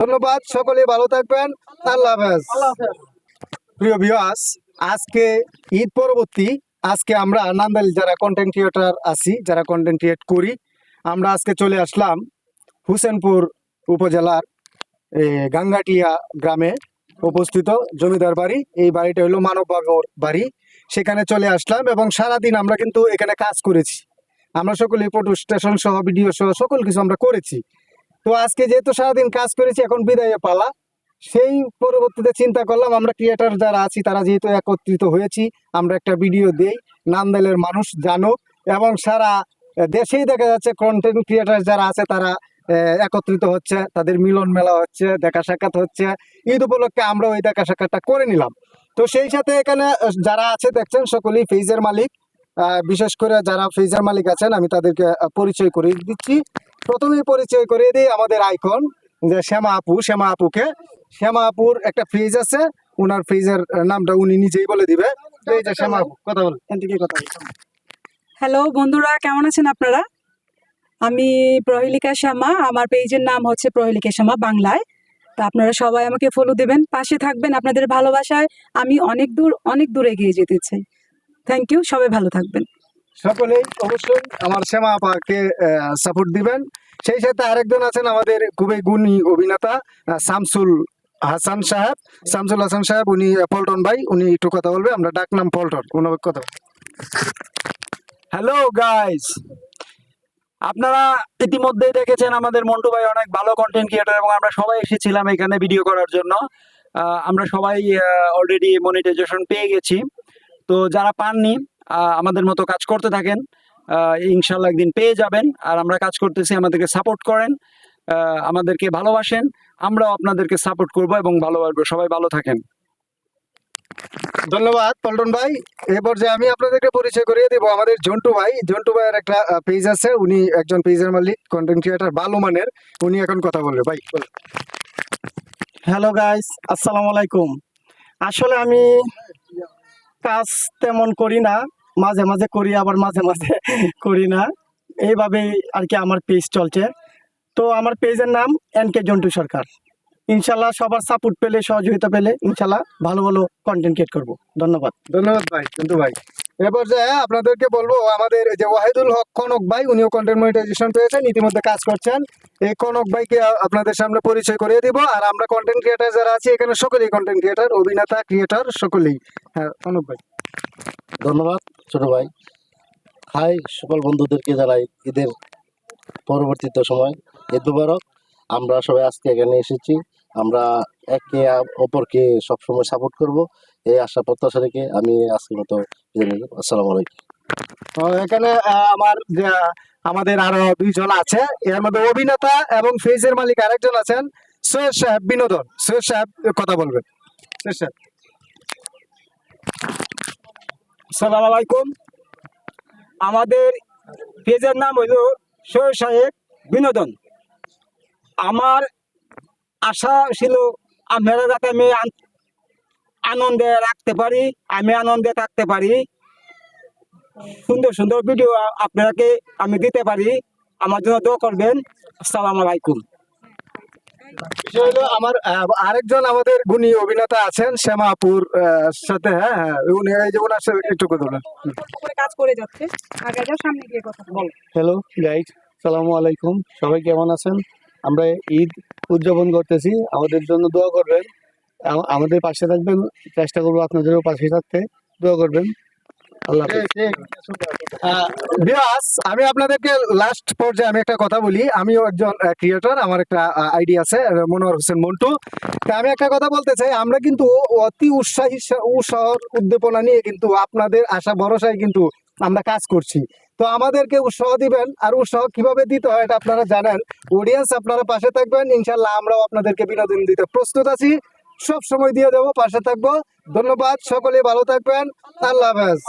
ধন্যবাদ, সকলে ভালো থাকবেন। আল্লাহ হাফেজ। প্রিয় ভিউয়ার্স আজকে ঈদ পরবর্তী। আজকে আমরা নান্দাইল যারা কন্টেন্ট ক্রিয়েটার আছি, যারা কন্টেন্ট ক্রিয়েট করি, আমরা আজকে চলে আসলাম হুসেনপুর উপজেলার গাঙ্গাটিয়া গ্রামে উপস্থিত জমিদার বাড়ি। এই বাড়িটা হলো মানববাগর বাড়ি। সেখানে চলে আসলাম এবং সারাদিন আমরা কিন্তু এখানে কাজ করেছি। আমরা সকলে ফটো স্টেশন সহ ভিডিও সহ সকল কিছু আমরা করেছি। তো আজকে যেহেতু সারাদিন কাজ করেছি, এখন বিদায় পালা। সেই পরবর্তীতে চিন্তা করলাম, আমরা ক্রিয়েটার যারা আছি, তারা যেহেতু একত্রিত হয়েছি, আমরা একটা ভিডিও দেই নান্দাইলের মানুষ জানুক। এবং সারা দেশেই দেখা যাচ্ছে কন্টেন্ট ক্রিয়েটার যারা আছে, তারা একত্রিত হচ্ছে, তাদের মিলন মেলা হচ্ছে, দেখা সাক্ষাৎ হচ্ছে। ঈদ উপলক্ষে আমরা ওই দেখা সাক্ষাৎটা করে নিলাম। তো সেই সাথে এখানে যারা আছে, দেখছেন, সকলেই ফেজের মালিক। বিশেষ করে যারা ফেজের মালিক আছেন, আমি তাদেরকে পরিচয় করে দিচ্ছি। প্রথমেই পরিচয় করে দিই আমাদের আইকন, যে শ্যামা আপু, শ্যামা আপুকে। শ্যামা আপুর একটা ফ্রিজ আছে ওনার ফ্রিজের নামটা উনি নিজেই বলে দিবে। এই যে শ্যামা আপু, কথা বল। কথা হ্যালো বন্ধুরা, কেমন আছেন আপনারা? আমি প্রহেলিকা শ্যামা, আমার পেজের নাম হচ্ছে প্রহেলিকা শ্যামা বাংলায়। তো আপনারা সবাই আমাকে ফলো দেবেন, পাশে থাকবেন আপনাদের ভালোবাসায়। আমি অনেক দূর অনেক দূর এগিয়ে যেতে চাই। থ্যাংক ইউ সবাই ভালো থাকবেন। সকলেই অবশ্যই আমার শ্যামা আপাকে সাপোর্ট দিবেন। সেই সাথে আরেকজন আছেন আমাদের খুবই গুণী অভিনেতা শামসুল হাসান সাহেব। শামসুল হাসান সাহেব, উনি পল্টন ভাই, উনি একটু কথা বলবে, আমরা ডাক নাম পল্টন ওনার কথা হ্যালো গাইস আপনারা ইতিমধ্যেই দেখেছেন আমাদের মন্টু ভাই অনেক ভালো কন্টেন্ট ক্রিয়েটর এবং আমরা সবাই এসেছিলাম এখানে ভিডিও করার জন্য। আমরা সবাই অলরেডি মনিটাইজেশন পেয়ে গেছি। তো যারা পাননি আমাদের মতো কাজ করতে থাকেন। আহ, ইনশাল্লাহ একদিন পেয়ে যাবেন। আর আমরা কাজ করতেছি আমাদেরকে সাপোর্ট করেন আহ, আমাদেরকে ভালোবাসেন। আমরাও আপনাদেরকে সাপোর্ট করব এবং ভালোবাসবো। সবাই ভালো থাকেন। ধন্যবাদ পল্টন ভাই। এরপর যে আমি আপনাদেরকে পরিচয় করিয়ে দেবো আমাদের জন্টু ভাই। জন্টু ভাইয়ের একটা পেজ আছে। উনি একজন পেজের মালিক কন্টেন্ট ক্রিয়েটার ভালো মানের উনি এখন কথা বলবে ভাই। হ্যালো গাইস আসসালামু আলাইকুম। আসলে আমি কাজ তেমন করি না। মাঝে মাঝে করি, আবার মাঝে মাঝে করি না। এইভাবেই আর কি আমার পেজ চলছে। তো আমার পেজের নাম এন কে জন্টু সরকার। ইনশাল্লাহ সবার সাপোর্ট পেলে, সহযোগিতা পেলে ইনশাল্লাহ ভালো ভালো কন্টেন্ট ক্রিয়েট করব। ধন্যবাদ। ধন্যবাদ ভাই জন্টু ভাই। এরপর যে আপনাদেরকে বলব, আমাদের যে ওয়াহিদুল হক কনক ভাই, উনিও কন্টেন্ট মনিটাইজেশন পেয়েছেন, ইতিমধ্যে কাজ করছেন। এই কনক ভাইকে আপনাদের সামনে পরিচয় করিয়ে দিব। আর আমরা কন্টেন্ট ক্রিয়েটার যারা আছি, এখানে সকলেই কন্টেন্ট ক্রিয়েটার অভিনেতা ক্রিয়েটার সকলেই। হ্যাঁ কনক ভাই। ধন্যবাদ, ছোট ভাই। হাই, সকল বন্ধুদেরকে জানাই ঈদের পরবর্তীতে সময়। ঈদ মুবারক। আমরা সবাই আজকে এখানে এসেছি। আমরা একে অপরকে সবসময় সাপোর্ট করব। এই আশা, প্রত্যাশা রেখে আমি আজকের মতো। আসসালামু আলাইকুম। এখানে আমার আমাদের আরও দুইজন আছে। এর মধ্যে অভিনেতা এবং ফেজের মালিক আরেকজন আছেন, সৈয়দ সাহেব। বিনোদন। সৈয়দ সাহেব, কথা বলবেন। সৈয়দ সাহেব। সালাম আলাইকুম আমাদের পেজের নাম হইল সৈয়দ সাহেব বিনোদন। আমার আশা ছিল আপনারা যাতে আমি আনন্দে রাখতে পারি, আমি আনন্দে থাকতে পারি। সুন্দর সুন্দর ভিডিও আপনাকে আমি দিতে পারি। আমার জন্য দোয়া করবেন। আসসালামু আলাইকুম। বিষয় হলো আমার আরেকজন আমাদের গুণী অভিনেতা আছেন শ্যামাপুর সাথে হ্যাঁ হ্যাঁ উনি এই যে ওনার সাথে একটু কথা বলেন। কাজ করে যাচ্ছে। আগে যাও সামনে গিয়ে কথা বল। হ্যালো গাইড সালামু আলাইকুম। সবাই কেমন আছেন? আমরা ঈদ উদযাপন করতেছি। আমাদের জন্য দোয়া করবেন। আমাদের পাশে থাকবেন। চেষ্টা করব আপনাদেরও পাশে থাকতে। দোয়া করবেন। আল্লাহ আমি আপনাদেরকে লাস্ট পর্যায়ে আমি একটা কথা বলি। আমিও একজন ক্রিয়েটর আমার একটা আইডি আছে মনোয়ার হোসেন মন্টু। তা আমি একটা কথা বলতে চাই আমরা কিন্তু অতি উৎসাহী উৎসাহ উদ্দীপনা নিয়ে কিন্তু আপনাদের আশা ভরসায় কিন্তু আমরা কাজ করছি। তো আমাদেরকে উৎসাহ দিবেন আর উৎসাহ কীভাবে দিতে হয় এটা আপনারা জানেন। অডিয়েন্স আপনারা পাশে থাকবেন। ইনশাল্লাহ আমরাও আপনাদেরকে বিনোদন দিতে প্রস্তুত আছি। সব সময় দিয়ে দেবো পাশে থাকব। ধন্যবাদ সকলে ভালো থাকবেন। আল্লাহ হাফেজ।